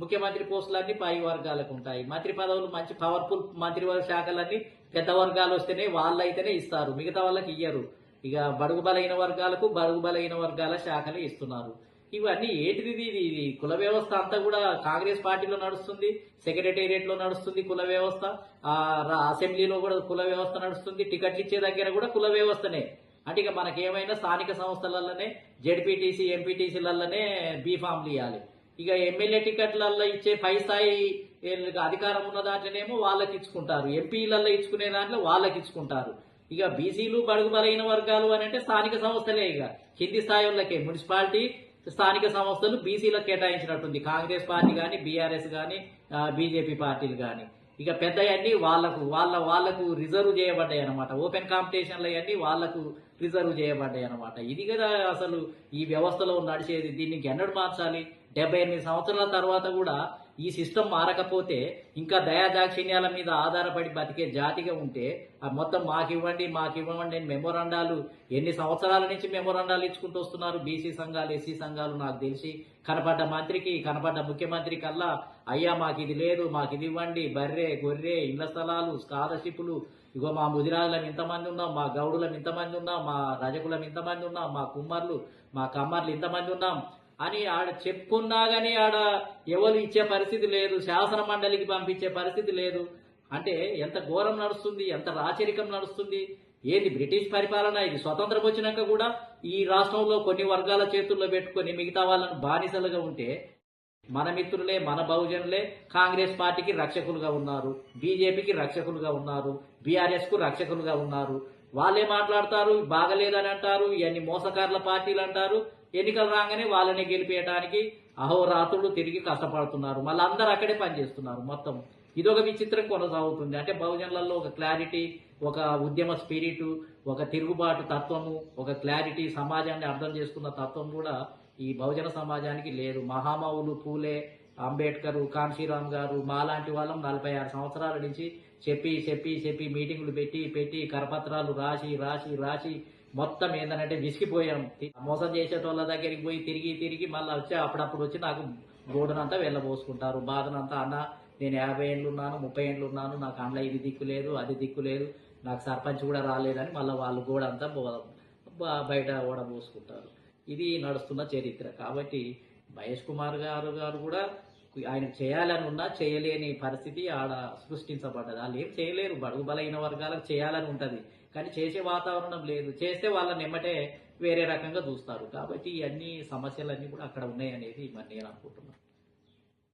ముఖ్యమంత్రి పోస్టులన్నీ పై వర్గాలకు ఉంటాయి. మంత్రి పదవులు మంచి పవర్ఫుల్ మంత్రి శాఖలన్నీ పెద్ద వర్గాలు వస్తేనే వాళ్ళైతేనే ఇస్తారు. మిగతా వాళ్ళకి ఇయ్యరు. ఇక బడుగు బలైన వర్గాలకు బడుగు బలైన వర్గాల శాఖలే ఇస్తున్నారు. ఇవన్నీ ఏంటిది ఇది? కుల వ్యవస్థ అంతా కూడా కాంగ్రెస్ పార్టీలో నడుస్తుంది సెక్రటేరియట్లో నడుస్తుంది కుల వ్యవస్థ. అసెంబ్లీలో కూడా కుల వ్యవస్థ నడుస్తుంది. టికెట్లు ఇచ్చే దగ్గర కూడా కుల వ్యవస్థనే. అంటే ఇక మనకేమైనా స్థానిక సంస్థలలోనే జెడ్పీటీసీ ఎంపీటీసీలలోనే బీఫామ్లు ఇవ్వాలి ఇక ఎమ్మెల్యే టికెట్లలో ఇచ్చే పై స్థాయి అధికారం ఉన్న దాంట్లోనేమో వాళ్ళకి ఇచ్చుకుంటారు. ఎంపీలలో ఇచ్చుకునే దాంట్లో వాళ్ళకి ఇచ్చుకుంటారు. ఇక బీసీలు బడుగు బలైన వర్గాలు అని అంటే స్థానిక సంస్థలే ఇక. కింది స్థాయి వాళ్ళకే మున్సిపాలిటీ స్థానిక సంస్థలు బీసీలకు కేటాయించినట్టుంది. కాంగ్రెస్ పార్టీ కానీ బీఆర్ఎస్ కానీ బీజేపీ పార్టీలు కానీ ఇక పెద్దయన్నీ వాళ్ళకు వాళ్ళ వాళ్ళకు రిజర్వ్ చేయబడ్డాయి అనమాట ఓపెన్ కాంపిటీషన్లు అవన్నీ వాళ్ళకు రిజర్వ్ చేయబడ్డాయి అనమాట ఇది కదా అసలు ఈ వ్యవస్థలో నడిచేది. దీన్ని ఎన్నడు మార్చాలి. డెబ్బై ఎనిమిది సంవత్సరాల తర్వాత కూడా ఈ సిస్టమ్ మారకపోతే ఇంకా దయాదాక్షిణ్యాల మీద ఆధారపడి బతికే జాతిగా ఉంటే ఆ మొత్తం మాకివ్వండి మాకివ్వండి అని మెమోరాండాలు ఎన్ని సంవత్సరాల నుంచి మెమోరాండాలు ఇచ్చుకుంటూ వస్తున్నారు? బీసీ సంఘాలు ఎస్సీ సంఘాలు నాకు తెలిసి కనపడ్డ మంత్రికి కనపడ్డ ముఖ్యమంత్రి కల్లా అయ్యా మాకు ఇది లేదు మాకు ఇది ఇవ్వండి బర్రె గొర్రె ఇళ్ళ స్థలాలు స్కాలర్షిప్లు ఇగో మా ముదిరాజులం ఇంతమంది ఉన్నాం మా గౌడులం ఇంతమంది ఉన్నాం మా రజకులం ఇంతమంది ఉన్నాం మా కుమ్మర్లు మా కమ్మర్లు ఇంతమంది ఉన్నాం అని ఆడ చెప్పుకున్నా గానీ ఆడ ఎవరు ఇచ్చే పరిస్థితి లేదు శాసన మండలికి పంపించే పరిస్థితి లేదు. అంటే ఎంత ఘోరం నడుస్తుంది ఎంత రాచరికం నడుస్తుంది ఏది బ్రిటిష్ పరిపాలన? ఇది స్వతంత్రం వచ్చినాక కూడా ఈ రాష్ట్రంలో కొన్ని వర్గాల చేతుల్లో పెట్టుకొని మిగతా వాళ్ళని బానిసలుగా ఉంటే మన మిత్రులే మన బహుజనులే కాంగ్రెస్ పార్టీకి రక్షకులుగా ఉన్నారు బీజేపీకి రక్షకులుగా ఉన్నారు బీఆర్ఎస్కు రక్షకులుగా ఉన్నారు. వాళ్ళే మాట్లాడతారు బాగలేదని అంటారు ఇవన్నీ మోసకారుల పార్టీలు అంటారు. ఎన్నికలు రాగానే వాళ్ళని గెలిపేయడానికి అహోరాత్రులు తిరిగి కష్టపడుతున్నారు. మళ్ళీ అందరు అక్కడే పనిచేస్తున్నారు మొత్తం. ఇదొక విచిత్రం కొనసాగుతుంది. అంటే బహుజనులలో ఒక క్లారిటీ ఒక ఉద్యమ స్పిరిట్ ఒక తిరుగుబాటు తత్వము ఒక క్లారిటీ సమాజాన్ని అర్థం చేసుకున్న తత్వం కూడా ఈ బహుజన సమాజానికి లేదు. మహామౌలు పూలే అంబేద్కర్ కాంశీరామ్ గారు మాలాంటి వాళ్ళం నలభై ఆరు సంవత్సరాల నుంచి చెప్పి చెప్పి చెప్పి మీటింగులు పెట్టి పెట్టి కరపత్రాలు రాసి రాసి రాసి మొత్తం ఏంటంటే విసిగిపోయాం. మోసం చేసేటోళ్ళ దగ్గరికి పోయి తిరిగి తిరిగి మళ్ళీ వచ్చి అప్పుడప్పుడు వచ్చి నాకు గోడనంతా వెళ్ళబోసుకుంటారు. బాధనంతా అన్న నేను యాభై ఏళ్ళు ఉన్నాను ముప్పై ఏళ్ళు ఉన్నాను నాకు అందులో ఇది దిక్కు లేదు అది దిక్కు లేదు నాకు సర్పంచ్ కూడా రాలేదని మళ్ళీ వాళ్ళు గోడంతా బయట ఓడబోసుకుంటారు. ఇది నడుస్తున్న చరిత్ర. కాబట్టి మహేష్ కుమార్ గారు గారు కూడా ఆయన చేయాలని ఉన్నా చేయలేని పరిస్థితి ఆడ సృష్టించబడ్డది. వాళ్ళు ఏం చేయలేరు. బడుగు బలైన వర్గాలకు చేయాలని ఉంటది. కానీ చేసే వాతావరణం లేదు. చేస్తే వాళ్ళని ఎమ్మటే వేరే రకంగా చూస్తారు. కాబట్టి ఇవన్నీ సమస్యలన్నీ కూడా అక్కడ ఉన్నాయనేది మరి నేను అనుకుంటున్నాను.